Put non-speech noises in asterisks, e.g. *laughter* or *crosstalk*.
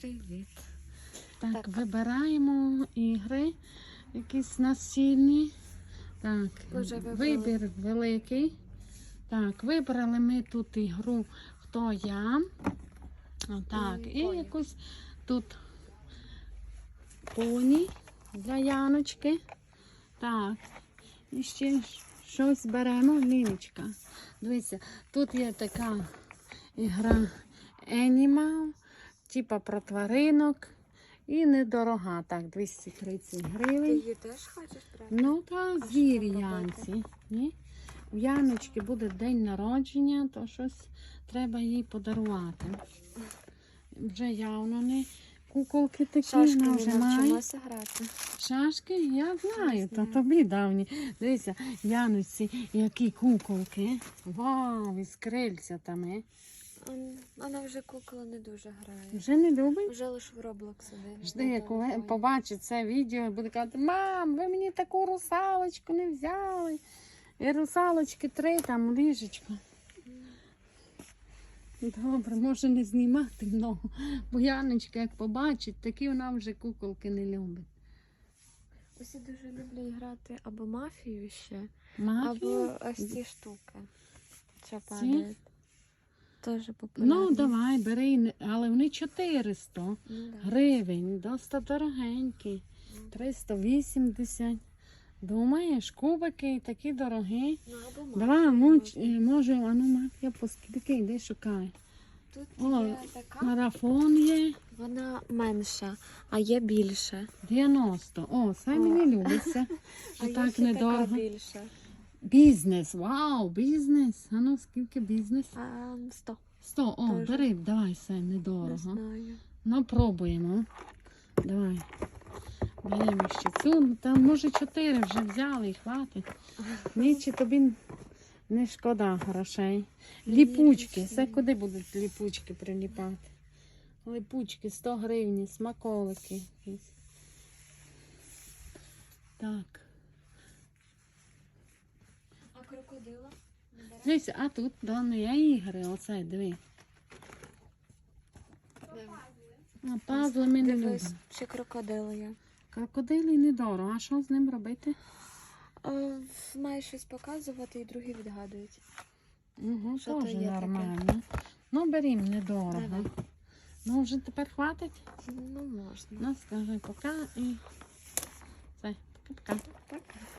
Привіт. Так, Так. вибираємо ігри, якісь настільні. Так, вибір великий. Так, вибрали ми тут ігру Хто я. Так, І і якусь тут поні для Яночки. Так. І ще щось беремо, Ліночка. Дивіться, тут є така ігра Animal, типа про тваринок. І недорога. Так, 230 Ти гривень. її теж хочеш брати? Ну та що Янці. Ні? У Яночки буде день народження, то щось треба їй подарувати. Вже явно не куколки такі, Шашки вона вже має. грати. Шашки, я знаю, то тобі давні. Дивися, Яночці, які куколки. Вау, із крильця там. Е. М, Вона вже кукла не дуже грає. Вже не любить? Вже лише в Roblox сидить. Жди, як побачить це відео і буде казати, мам, ви мені таку русалочку не взяли. І русалочки три там ліжечко. Добре, може не знімати много, бо Яночка, як побачить, такі вона вже куколки не любить. Усі дуже люблять грати або мафію ще, Мафію? або ось ці штуки. Що падають. Теж популярні. Ну, давай, бери, але вони 400 Ну, да. гривень, досить дорогенькі. 380. Думаєш, кубики такі дорогі. Ну, Давай, муч, е, може, а ну мафія по скільки йди шукай. Тут О, є така, Марафон є вона менша, а є більша. 90. О, це мені любиться. *laughs* А так недорого. така більша. Бізнес, вау, бізнес. А ну скільки бізнес? А, 100. 100, о, Тоже. бери, давай, все, Не недорого. знаю. Ну, пробуємо. Давай. Беремо ще цю. Ну, Там, може, 4 вже взяли і хватить. Ні, чи тобі не шкода грошей. Ліпучки. Все куди будуть ліпучки приліпати? Липучки 100 гривень, смаколики. Так. А? Дивись, а тут да, не є ігри, оце, диви. А пазли ми не Дивись, любимо. ще крокодили є. Крокодили недорого, а що з ним робити? А, має щось показувати і другі відгадують. Угу, Що то теж є таке? нормально. Ну, берім недорого. Давай. Ну, вже тепер хватить. Ну, можна. Ну, скажи пока і все, пока-пока. Так.